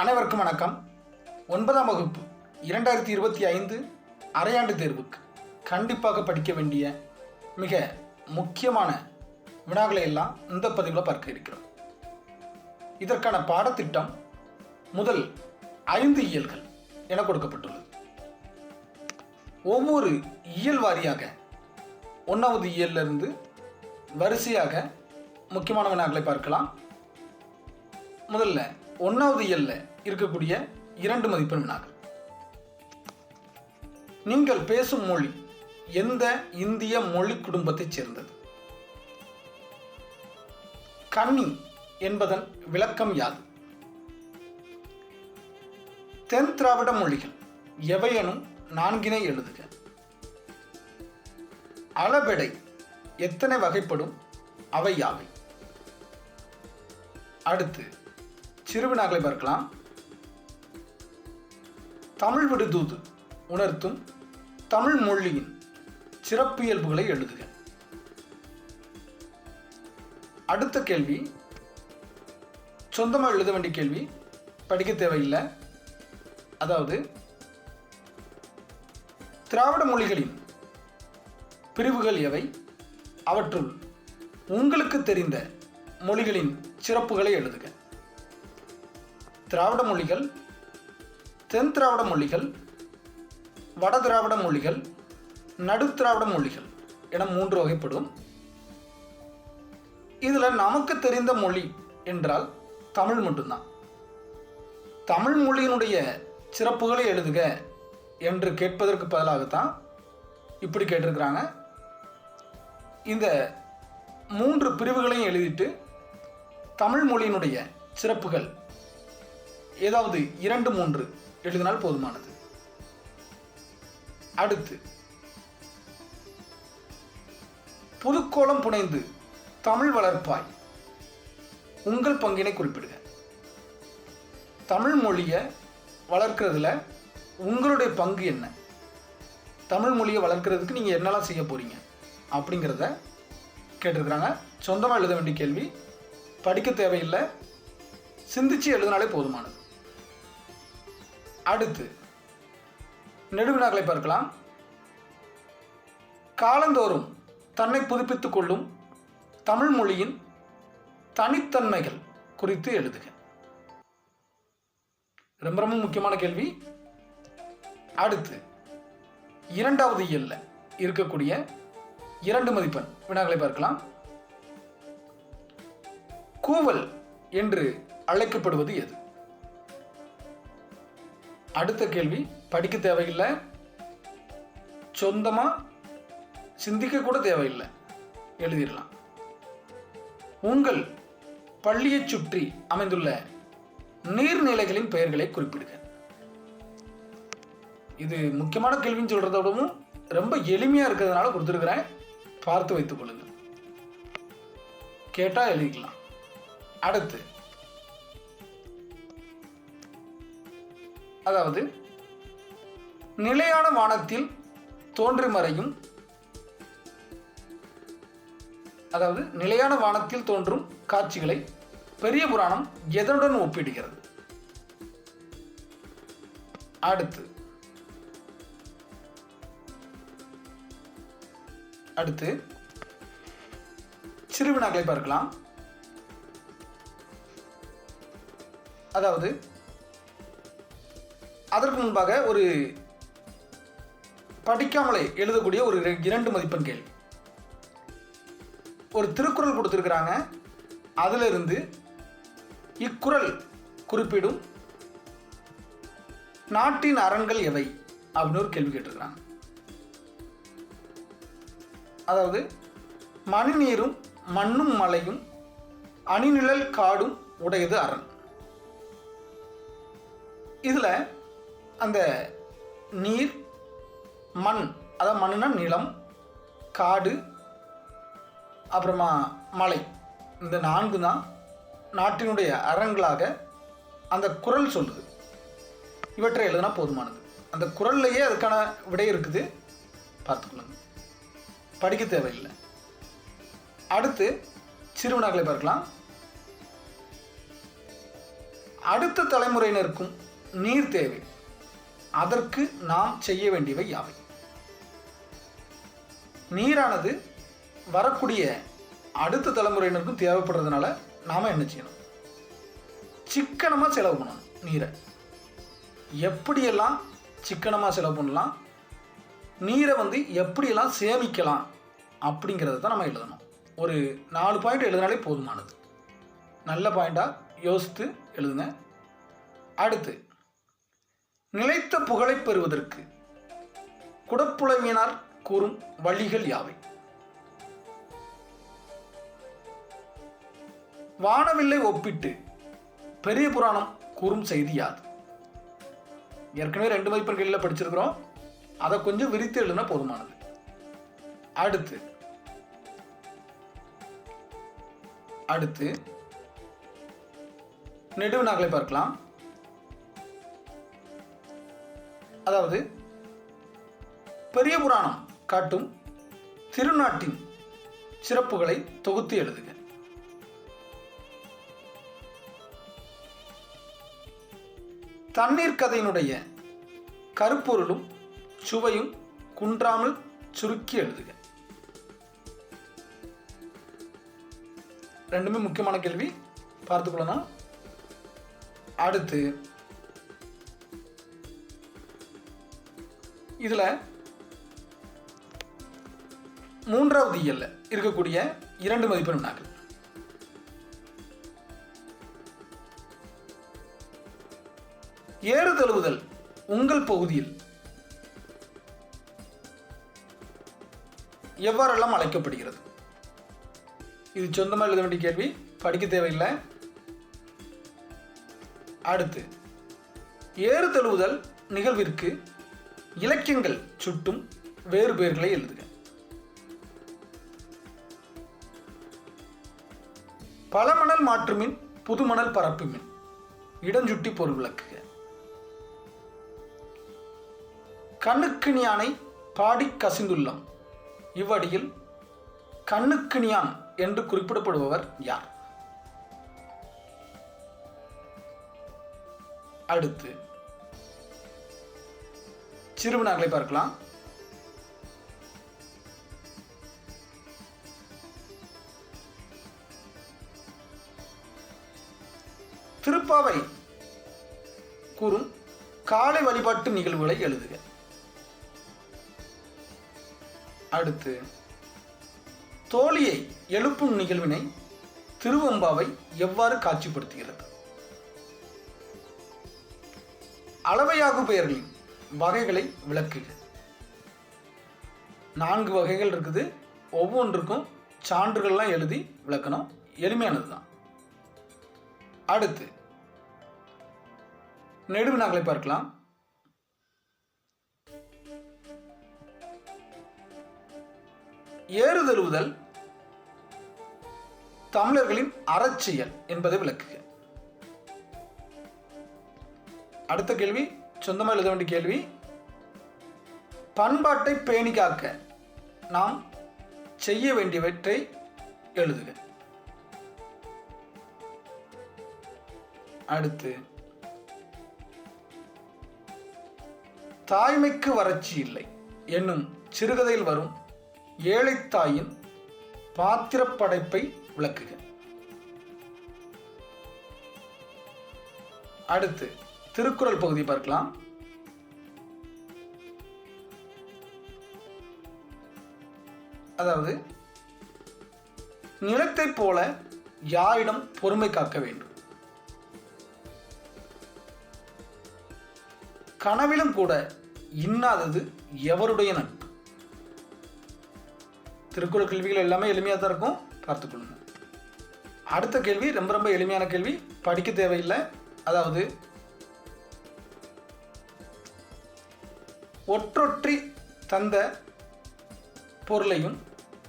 அனைவருக்கும் வணக்கம். ஒன்பதாம் வகுப்பு இரண்டாயிரத்தி இருபத்தி ஐந்து அரையாண்டு தேர்வுக்கு கண்டிப்பாக படிக்க வேண்டிய மிக முக்கியமான வினாக்களை எல்லாம் இந்த பதிவில் பார்க்க இருக்கிறோம். இதற்கான பாடத்திட்டம் முதல் ஐந்து இயல்கள் என கொடுக்கப்பட்டுள்ளது. ஒவ்வொரு இயல் வாரியாக ஒன்றாவது இயல்ல இருந்து வரிசையாக முக்கியமான வினாக்களை பார்க்கலாம். முதல்ல ஒன்றாவது இயல்ல இருக்கக்கூடிய இரண்டு மதிப்பெண் வினாக்கள். நீங்கள் பேசும் மொழி எந்த இந்திய மொழி குடும்பத்தைச் சேர்ந்தது? கன்னி என்பதன் விளக்கம் யாது? தென் திராவிட மொழிகள் எவையெனும் நான்கினை எழுதுக. அளபெடை எத்தனை வகைப்படும்? அவை யாவை? அடுத்து சிறுவினாக்களை பார்க்கலாம். தமிழ் விடுதூது உணர்த்தும் தமிழ் மொழியின் சிறப்பியல்புகளை எழுதுக. அடுத்த கேள்வி சொந்தமாக எழுத வேண்டிய கேள்வி படிக்க தேவையில்லை. அதாவது திராவிட மொழிகளின் பிரிவுகள் எவை? அவற்றுள் உங்களுக்கு தெரிந்த மொழிகளின் சிறப்புகளை எழுதுக. திராவிட மொழிகள் தென் திராவிட மொழிகள் வட திராவிட மொழிகள் நடுத்திராவிட மொழிகள் என மூன்று வகைப்படும். இதில் நமக்கு தெரிந்த மொழி என்றால் தமிழ் மட்டும்தான். தமிழ் மொழியினுடைய சிறப்புகளை எழுதுக என்று கேட்பதற்கு பதிலாகத்தான் இப்படி கேட்டிருக்கிறாங்க. இந்த மூன்று பிரிவுகளையும் எழுதிட்டு தமிழ் மொழியினுடைய சிறப்புகள் ஏதாவது இரண்டு மூன்று எழுதினால் போதுமானது. அடுத்து புதுக்கோலம் புனைந்து தமிழ் வளர்ப்பாய். உங்கள் பங்கினை குறிப்பிடுக. தமிழ் மொழியை வளர்க்கறதுல உங்களுடைய பங்கு என்ன? தமிழ் மொழியை வளர்க்கறதுக்கு நீங்கள் என்னெல்லாம் செய்ய போகிறீங்க அப்படிங்கிறத கேட்டிருக்கிறாங்க. சொந்தமாக எழுத வேண்டிய கேள்வி. படிக்க தேவையில்லை. சிந்திச்சு எழுதினாலே போதுமானது. அடுத்து நெடுவினாக்களை பார்க்கலாம். காலந்தோறும் தன்னை புதுப்பித்துக் கொள்ளும் தமிழ் மொழியின் தனித்தன்மைகள் குறித்து எழுதுக. ரொம்ப ரொம்ப முக்கியமான கேள்வி. அடுத்து இரண்டாவது இயல்ல இருக்கக்கூடிய இரண்டு மதிப்பெண் வினாக்களை பார்க்கலாம். கூவல் என்று அழைக்கப்படுவது எது? அடுத்த கேள்வி. படிக்க தேவையில்லை. சொந்தமாக சிந்திக்க கூட தேவையில்லை. எழுதிடலாம். உங்கள் பள்ளியைச் சுற்றி அமைந்துள்ள நீர்நிலைகளின் பெயர்களை குறிப்பிடுங்க இது முக்கியமான கேள்வின்னு சொல்றத விடவும் ரொம்ப எளிமையாக இருக்கிறதுனால கொடுத்துருக்குறேன். பார்த்து வைத்துக் கொள்ளுங்கள். கேட்டால் எழுதிக்கலாம். அடுத்து அதாவது நிலையான வானத்தில் தோன்றி மறையும் அதாவது நிலையான வானத்தில் தோன்றும் காட்சிகளை பெரிய புராணம் எதனுடன் ஒப்பிடுகிறது? அடுத்து. அடுத்து. சிறுவினாக்களை பார்க்கலாம். அதாவது அதற்கு முன்பாக ஒரு படிக்காமலே எழுதக்கூடிய ஒரு இரண்டு மதிப்பெண் கேள்வி. ஒரு திருக்குறள் கொடுத்துருக்குறாங்க. அதிலிருந்து இக்குறள் குறிப்பிடும் நாட்டின் அரண்கள் எவை? அப்படின்னு ஒரு கேள்வி கேட்டிருக்கிறாங்க. அதாவது மணிநீரும் மண்ணும் மலையும் அணிநிழல் காடும் உடையது அரண். இதில் அந்த நீர் மண் அதாவது மண்ணுனா நிலம் காடு அப்புறமா மலை. இந்த நான்கு தான் நாட்டினுடைய அறங்களாக அந்த குறள் சொல்லுது. இவற்றை எழுதுனா போதுமானது. அந்த குரல்லையே அதுக்கான விடை இருக்குது. பார்த்துக்கொள்ளுங்க படிக்க தேவையில்லை. அடுத்து சிறுவனாக்களை பார்க்கலாம். அடுத்த தலைமுறையினருக்கும் நீர் தேவை. அதற்கு நாம் செய்ய வேண்டியவை யாவை? நீரானது வரக்கூடிய அடுத்த தலைமுறையினருக்கும் தேவைப்படுறதுனால நாம் என்ன செய்யணும்? சிக்கனமாக செலவு பண்ணணும் நீரை. எப்படியெல்லாம் சிக்கனமாக செலவு பண்ணலாம் நீரை வந்து எப்படியெல்லாம் சேமிக்கலாம் அப்படிங்கிறத தான் நம்ம எழுதணும். ஒரு நாலு பாயிண்ட் எழுதினாலே போதுமானது. நல்ல பாயிண்டாக யோசித்து எழுதுங்க. அடுத்து நிலைத்த புகழை பெறுவதற்கு குடப்புலவியனார் கூறும் வழிகள் யாவை? வானவில்லை ஒப்பிட்டு பெரிய புராணம் கூறும் செய்தி யாது? ஏற்கனவே ரெண்டு மதிப்பெண்களில் படிச்சிருக்கிறோம். அதை கொஞ்சம் விரித்து எழுதினா போதுமானது. அடுத்து அடுத்து நெடுவினாக்களை பார்க்கலாம். அதாவது பெரிய புராணம் காட்டும் திருநாட்டின் சிறப்புகளை தொகுத்து எழுதுக. தண்ணீர் கதையினுடைய கருப்பொருளும் சுவையும் குன்றாமல் சுருக்கி எழுதுக. ரெண்டுமே முக்கியமான கேள்வி. பார்த்துக்கொள்ளணும் அடுத்து இதில் மூன்றாவது இயல்ல இருக்கக்கூடிய இரண்டு மதிப்பெண் வினாக்கள் ஏறு தழுவுதல் உங்கள் பகுதியில் எவ்வாறெல்லாம் அழைக்கப்படுகிறது? இது சொந்தமாக எழுத வேண்டிய கேள்வி படிக்க தேவையில்லை. அடுத்து ஏறு தழுவுதல் நிகழ்விற்கு இலக்கியங்கள் சுட்டும் வேறு பெயர்களை எழுதுக. பழமணல் மாற்றுமின் புதுமணல் பரப்புமின். இடஞ்சுட்டி பொருள் விளக்குக. கண்ணுக்கிணியானை பாடி கசிந்துள்ளம். இவ்வடியில் கண்ணுக்கிணியான் என்று குறிப்பிடப்படுபவர் யார்? அடுத்து சிறுவினாக்களை பார்க்கலாம். திருப்பாவை கூறும் காலை வழிபாட்டு நிகழ்வுகளை எழுதுக. அடுத்து தோழியை எழுப்பும் நிகழ்வினை திருவம்பாவை எவ்வாறு காட்சிப்படுத்துகிறது? அளவையாகு பெயர்களின் வகைகளை விளக்குக நான்கு வகைகள் இருக்குது. ஒவ்வொன்றுக்கும் சான்றுகள்லாம் எழுதி விளக்கணும். எளிமையானது தான் அடுத்து நெடுவினாக்களை பார்க்கலாம். ஏறுதழுவுதல் தமிழர்களின் அறச்செயல் என்பதை விளக்குக. அடுத்த கேள்வி சொந்தமாக எழுத வேண்டிய கேள்வி. பண்பாட்டை பேணி காக்க நாம் செய்ய வேண்டியவற்றை எழுதுக. அடுத்து தாய்மைக்கு வறட்சி இல்லை என்னும் சிறுகதையில் வரும் ஏழைத்தாயின் பாத்திரப்படைப்பை விளக்குக. அடுத்து திருக்குறள் பகுதி பார்க்கலாம். அதாவது நிலத்தைப் போல யாரிடம் பொறுமை காக்க வேண்டும். கனவிலும் கூட இன்னாதது எவருடைய நட்பு? திருக்குறள் கேள்விகள் எல்லாமே எளிமையாக தான் இருக்கும். பார்த்துக்கொள்ளுங்க அடுத்த கேள்வி ரொம்ப ரொம்ப எளிமையான கேள்வி. படிக்க தேவையில்லை. அதாவது ஒற்றொற்றி தந்த பொருளையும்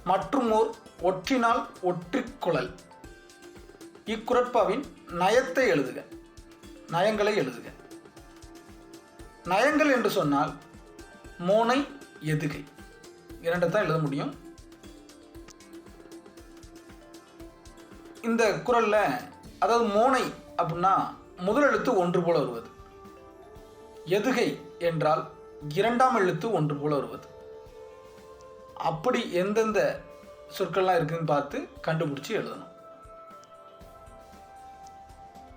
மற்றுமோர் ஒற்றினால் ஒற்றிக்குழல். இக்குரட்பாவின் நயத்தை எழுதுக. நயங்களை எழுதுக. நயங்கள் என்று சொன்னால் மோனை எதுகை. இரண்டை தான் எழுத முடியும். இந்த குரலில் அதாவது மோனை அப்படின்னா முதல் எழுத்து ஒன்று போல வருவது. எதுகை என்றால் இரண்டாம் எழுத்து ஒன்று போல வருவது. அப்படி எந்தெந்த சொற்கள்லாம் இருக்குதுன்னு பார்த்து கண்டுபிடிச்சி எழுதணும்.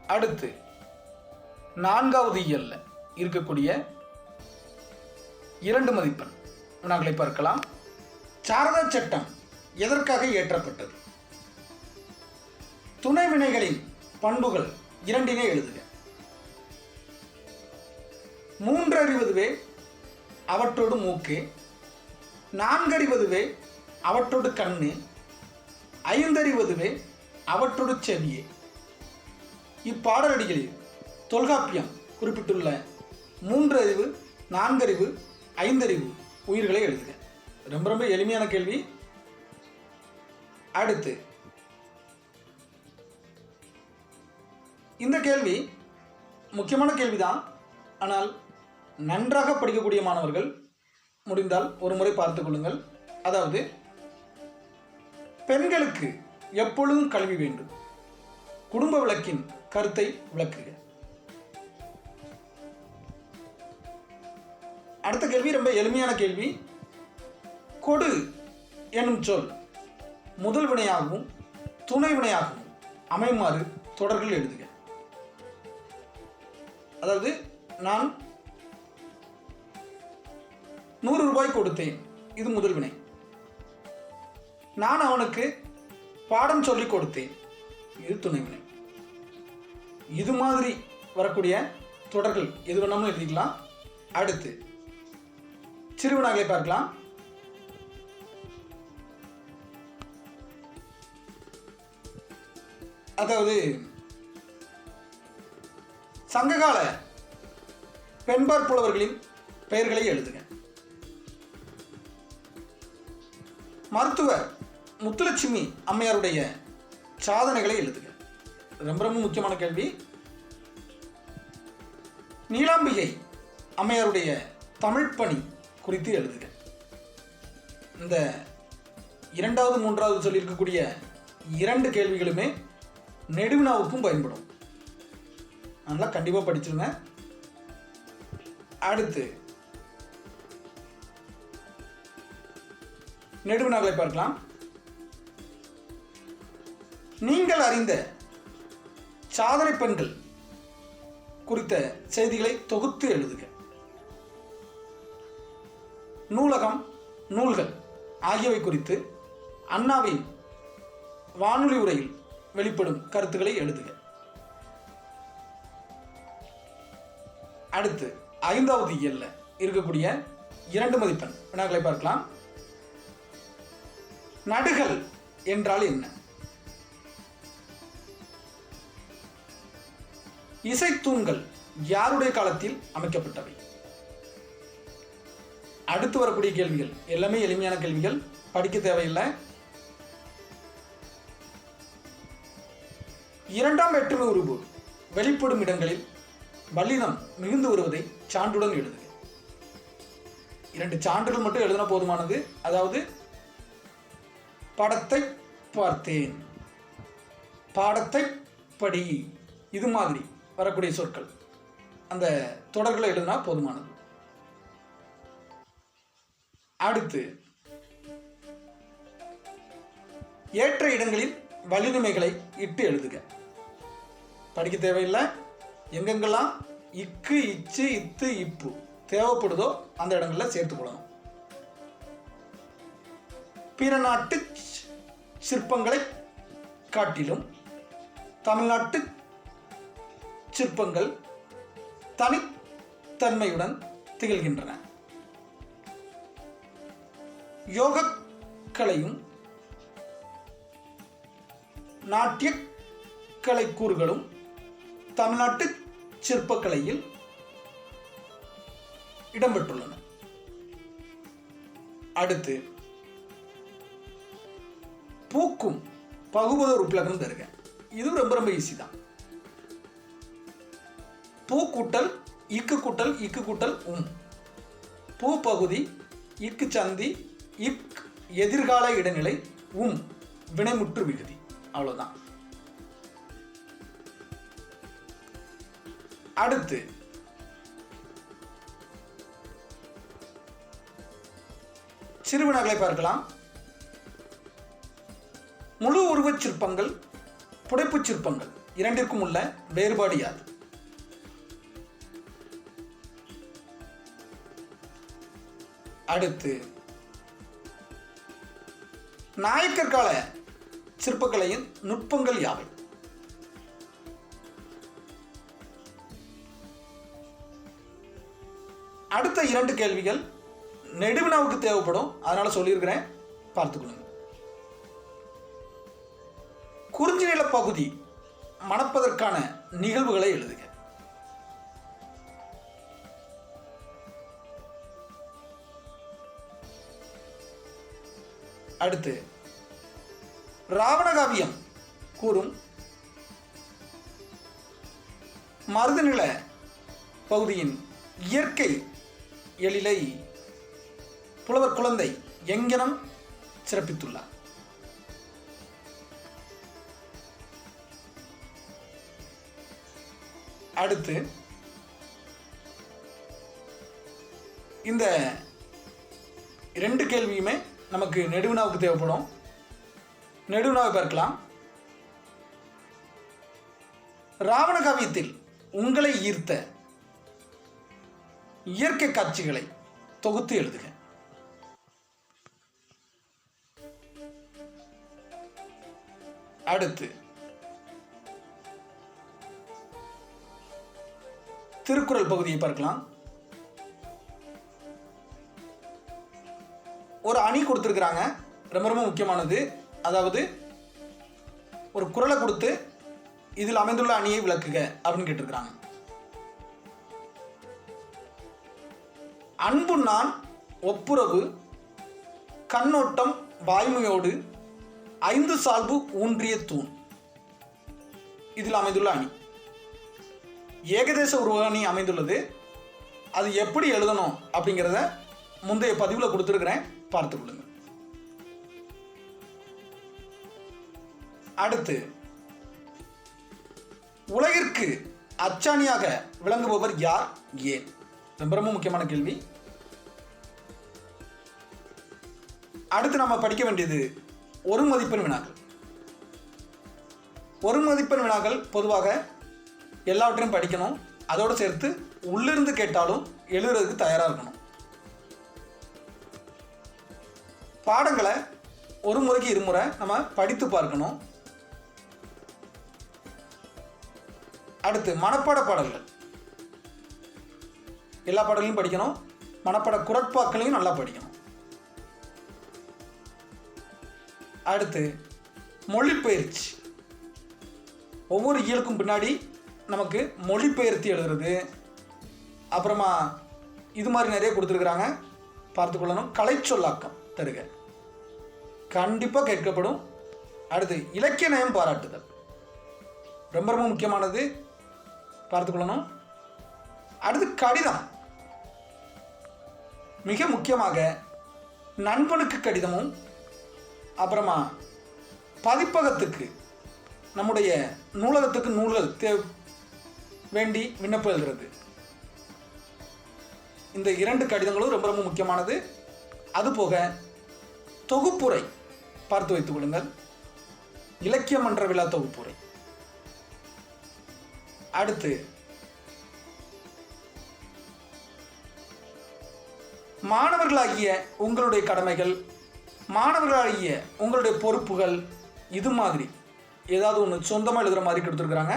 அடுத்து நான்காவது இயல்ல இருக்கக்கூடிய இரண்டு மதிப்பெண் வினாக்களை பார்க்கலாம். சாரதா சட்டம் எதற்காக இயற்றப்பட்டது? துணை வினைகளின் பண்புகள் இரண்டினை எழுதுக. மூன்றறிவதுவே அவற்றோடு மூக்கு நான்கறிவதுவே அவற்றோடு கண்ணு ஐந்தறிவதுவே அவற்றோடு செவியே. இப்பாடலடிகளில் தொல்காப்பியம் குறிப்பிட்டுள்ள மூன்று அறிவு நான்கறிவு ஐந்தறிவு உயிர்களை எழுதுக. ரொம்ப ரொம்ப எளிமையான கேள்வி. அடுத்து இந்த கேள்வி முக்கியமான கேள்விதான். ஆனால் நன்றாக படிக்கக்கூடிய மாணவர்கள் முடிந்தால் ஒரு முறை பார்த்து கொள்ளுங்கள். அதாவது பெண்களுக்கு எப்பொழுதும் கல்வி வேண்டும். குடும்ப விளக்கின் கருத்தை விளக்குக. அடுத்த கேள்வி ரொம்ப எளிமையான கேள்வி. கொடு எனும் சொல் முதல் வினையாகவும் துணை வினையாகவும் அமையுமாறு தொடர்கள் எழுதுக. அதாவது நான் நூறு ரூபாய் கொடுத்தேன். இது முதல் வினை. நான் அவனுக்கு பாடம் சொல்லிக் கொடுத்தேன். இது துணை வினை. இது மாதிரி வரக்கூடிய தொடர்கள் எது வேணாமல் எழுதிக்கலாம். அடுத்து சிறுவினாகளை பார்க்கலாம். அதாவது சங்ககால பெண்பார் புலவர்களின் பெயர்களை எழுதுங்க மருத்துவர் முத்துலட்சுமி அம்மையாருடைய சாதனைகளை எழுதுக. ரொம்ப ரொம்ப முக்கியமான கேள்வி. நீலாம்பிகை அம்மையாருடைய தமிழ் பணி குறித்து எழுதுக. இந்த இரண்டாவது மூன்றாவது சொல்லியிருக்கக்கூடிய இரண்டு கேள்விகளுமே நெடுவினாவுக்கும் பயன்படும். அதனால் கண்டிப்பாக படிச்சிருங்க. அடுத்து நெடுவினாக்களை பார்க்கலாம். நீங்கள் அறிந்த சாதனை பெண்கள் குறித்த செய்திகளை தொகுத்து எழுதுக. நூலகம் நூல்கள் ஆகியவை குறித்து அண்ணாவின் வானொலி உரையில் வெளிப்படும் கருத்துக்களை எழுதுக. அடுத்து ஐந்தாவது இயல்ல இருக்கக்கூடிய இரண்டு மதிப்பெண் வினாக்களை பார்க்கலாம். நடுகள் என்றால் என்ன? இசைத்தூண்கள் யாருடைய காலத்தில் அமைக்கப்பட்டவை? அடுத்து வரக்கூடிய கேள்விகள் எல்லாமே எளிமையான கேள்விகள். படிக்க தேவையில்லை. இரண்டாம் வேற்றுமை உருவு வெளிப்படும் இடங்களில் வல்லினம் மிகுந்து வருவதை சான்றுடன் எழுதுக. இரண்டு சான்றுகள் மட்டும் எழுதினா போதுமானது. அதாவது படத்தை பார்த்தேன். பாடத்தை படி. இது மாதிரி வரக்கூடிய சொற்கள். அந்த தொடர்களை எழுதினா போதுமானது. அடுத்து ஏற்ற இடங்களில் வலிமைகளை இட்டு எழுதுக. படிக்க தேவையில்லை. எங்கெங்கெல்லாம் இக்கு இச்சு இத்து இப்பு தேவைப்படுதோ அந்த இடங்களில் சேர்த்து கொள்ளணும். பிற நாட்டு சிற்பங்களை காட்டிலும் தமிழ்நாட்டு சிற்பங்கள் தனித்தன்மையுடன் திகழ்கின்றன. யோகக்கலையும் நாட்டிய கலை கூறுகளும் தமிழ்நாட்டு சிற்பக்கலையில் இடம்பெற்றுள்ளன. அடுத்து பூக்கும் பகுபத உருப்பிலகம் தருக இது ரொம்ப ரொம்ப ஈஸி தான். பூ கூட்டல் இக்கு கூட்டல் இக்கு கூட்டல் உம். பூ பகுதி இக்கு சந்தி இக் எதிர்கால இடைநிலை உம். வினைமுற்று விகுதி. அவ்வளோதான் அடுத்து சிறுவினாக்களை பார்க்கலாம். முழு உருவச் சிற்பங்கள் புடைப்புச் சிற்பங்கள் இரண்டிற்கும் உள்ள வேறுபாடு யாது? அடுத்து நாயக்கர் கால சிற்பக்கலையின் நுட்பங்கள் யாவை? அடுத்த இரண்டு கேள்விகள் நெடுவினாவுக்கு தேவைப்படும். அதனால சொல்லியிருக்கிறேன். பார்த்துக்கொள்ளுங்க பகுதி மணப்பதற்கான நிகழ்வுகளை எழுதுக. அடுத்து ராவணகாவியம் கூறும் மருதநில பகுதியின் இயற்கை எழிலை புலவர் குழந்தை எங்கனம் சிறப்பித்துள்ளார். அடுத்து இந்த ரெண்டு கேள்வியுமே நமக்கு நெடுவினாவுக்கு தேவைப்படும். நெடுவினாவை பார்க்கலாம். ராவண காவியத்தில் உங்களை ஈர்த்த இயற்கை காட்சிகளை தொகுத்து எழுதுக. அடுத்து திருக்குறள் பகுதியை பார்க்கலாம். ஒரு அணி கொடுத்துருக்குறாங்க. ரொம்ப ரொம்ப முக்கியமானது. அதாவது ஒரு குறளை கொடுத்து இதில் அமைந்துள்ள அணியை விளக்குக அப்படின்னு கேட்டிருக்கிறாங்க. அன்பு நான் ஒப்புரவு கண்ணோட்டம் வாய்மையோடு ஐந்து சால்பு ஊன்றிய தூண். இதில் அமைந்துள்ள அணி. ஏகதேச உருவாணி அமைந்துள்ளது. அது எப்படி எழுதணும் அப்படிங்கிறத முந்தைய பதிவில் கொடுத்துருக்குறேன். பார்த்து கொடுங்க அடுத்து உலகிற்கு அச்சாணியாக விளங்குபவர் யார்? ஏன்? ரொம்ப ரொம்ப முக்கியமான கேள்வி. அடுத்து நம்ம படிக்க வேண்டியது ஒரு மதிப்பெண் வினாக்கள். ஒரு மதிப்பெண் வினாக்கள் பொதுவாக எல்லாவற்றையும் படிக்கணும். அதோடு சேர்த்து உள்ளிருந்து கேட்டாலும் எழுதுறதுக்கு தயாராக இருக்கணும். பாடங்களை ஒரு முறைக்கு இருமுறை நம்ம படித்து பார்க்கணும். அடுத்து மனப்பாட பாடல்கள். எல்லா பாடல்களையும் படிக்கணும். மனப்பாட குரட்பாக்களையும் நல்லா படிக்கணும். அடுத்து மொழிப்பயிற்சி ஒவ்வொரு இயலுக்கும் பின்னாடி நமக்கு மொழிபெயர்த்தி எழுதுறது அப்புறமா இது மாதிரி நிறைய கொடுத்துருக்குறாங்க. பார்த்துக்கொள்ளணும் கலைச்சொல்லாக்கம் தருக. கண்டிப்பாக கேட்கப்படும். அடுத்து இலக்கிய நயம் பாராட்டுதல். ரொம்ப ரொம்ப முக்கியமானது. பார்த்துக்கொள்ளணும் அடுத்து கடிதம். மிக முக்கியமாக நண்பனுக்கு கடிதமும் அப்புறமா பதிப்பகத்துக்கு நம்முடைய நூலகத்துக்கு நூல்கள் தே வேண்டி விண்ணப்பம் எழுதுறது. இந்த இரண்டு கடிதங்களும் ரொம்ப ரொம்ப முக்கியமானது. அதுபோக தொகுப்புரை பார்த்து வைத்துக் கொள்ளுங்கள். இலக்கிய மன்ற விழா தொகுப்புரை. அடுத்து மாணவர்களாகிய உங்களுடைய கடமைகள் மாணவர்களாகிய உங்களுடைய பொறுப்புகள் இது மாதிரி ஏதாவது ஒன்று சொந்தமாக எழுதுகிற மாதிரி கொடுத்துருக்குறாங்க.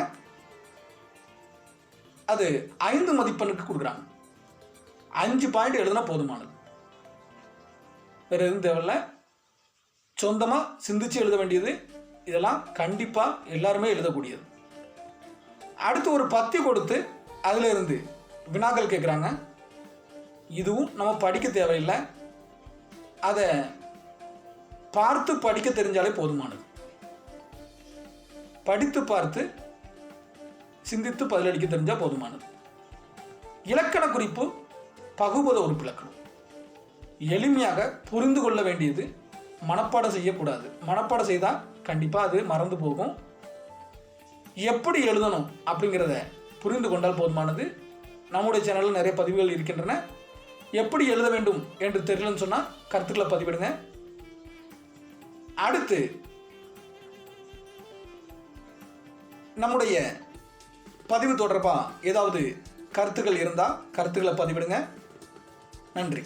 அது ஐந்து மதிப்பெண்ணுக்கு கொடுக்குறாங்க. அஞ்சு பாயிண்ட் எழுதுனா போதுமானது. வேறு எதுவும் தேவையில்ல. சொந்தமாக சிந்திச்சு எழுத வேண்டியது. இதெல்லாம் கண்டிப்பாக எல்லாருமே எழுதக்கூடியது. அடுத்து ஒரு பத்தி கொடுத்து அதில் இருந்து வினாக்கள் கேட்குறாங்க இதுவும் நம்ம படிக்க தேவையில்லை. அதை பார்த்து படிக்க தெரிஞ்சாலே போதுமானது. படித்து பார்த்து சிந்தித்து பதிலளிக்க தெரிஞ்சால் போதுமானது. இலக்கண குறிப்பு பகுபத உறுப்பு இலக்கணம் எளிமையாக புரிந்து கொள்ள வேண்டியது மனப்பாடம் செய்யக்கூடாது. மனப்பாடம் செய்தால் கண்டிப்பாக அது மறந்து போகும். எப்படி எழுதணும் அப்படிங்கிறத புரிந்து கொண்டால் போதுமானது. நம்முடைய சேனலில் நிறைய பதிவுகள் இருக்கின்றன. எப்படி எழுத வேண்டும் என்று தெரியலன்னு சொன்னால் கருத்துக்களை பதிவிடுங்க. அடுத்து நம்முடைய பதிவு தொடர்பாக ஏதாவது கருத்துக்கள் இருந்தால் கருத்துக்களை பதிவிடுங்க. நன்றி.